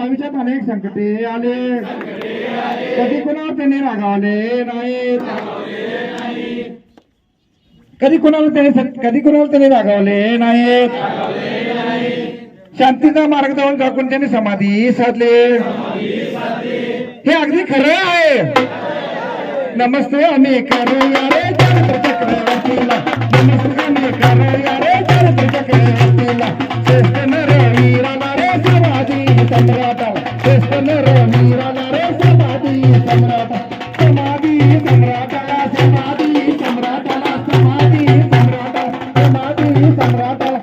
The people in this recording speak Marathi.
आयुष्यात अनेक संकटे आले कधी कोणावर त्याने रागावले? नाही कधी कोणाला त्याने कधी कोणाला त्याने रागावले? नाहीत. शांतीचा मार्ग जाऊन टाकून त्याने समाधी साधले. हे अगदी खरं आहे नमस्ते आम्ही करूया रे समाधी सम्राटाला श्रेष्ठ नर वीराला रे समाधी सम्राटा समाधी सम्राटाला समाधी सम्राटाला समाधी सम्राटाला समाधी सम्राटाला